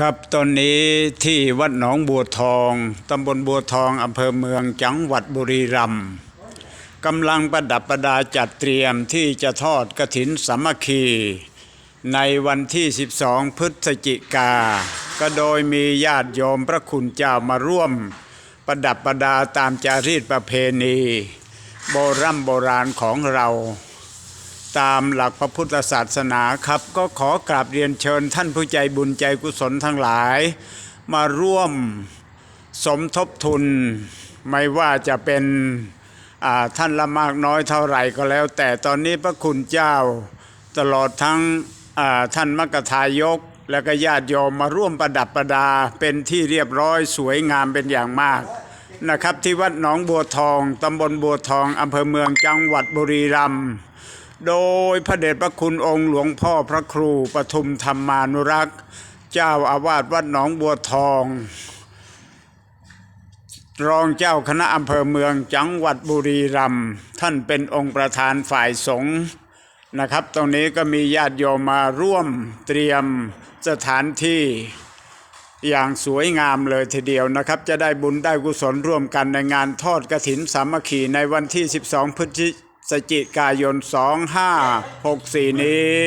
ครับตอนนี้ที่วัดหนองบัวทอง ตำบลบัวทอง อำเภอเมืองจังหวัดบุรีรัมย์กำลังประดับประดาจัดเตรียมที่จะทอดกระถินสามัคคี ในวันที่ 12 พฤศจิกา ก็โดยมีญาติโยมพระคุณเจ้ามาร่วม ประดับประดาตามจารีตประเพณี โบรโบราณของเรา ตามหลักพระพุทธศาสนาครับ ก็ขอกราบเรียนเชิญท่านผู้ใจบุญใจกุศลทั้งหลาย มาร่วมสมทบทุน ไม่ว่าจะเป็นท่านละมากน้อยเท่าไหร่ก็แล้ว แต่ตอนนี้พระคุณเจ้าตลอดทั้งท่านมกทายก และก็ญาติโยมมาร่วมประดับประดาเป็นที่เรียบร้อยสวยงามเป็นอย่างมากนะครับที่วัดหนองบัวทองตำบลบัวทองอำเภอเมืองจังหวัดบุรีรัมย์ โดยพระเดชพระคุณองค์หลวงพ่อพระครูปทุมธรรมานุรักษ์ เจ้าอาวาสวัดหนองบัวทอง รองเจ้าคณะอำเภอเมืองจังหวัดบุรีรัมย์ท่านเป็นองค์ประธานฝ่ายสงฆ์นะครับ ตรงนี้ก็มีญาติโยมมาร่วมเตรียมสถานที่อย่างสวยงามเลยทีเดียวนะครับ จะได้บุญได้กุศลร่วมกันในงานทอดกระถินสามัคคีในวันที่ 12 พฤศจิ จิกายน 2564 นี้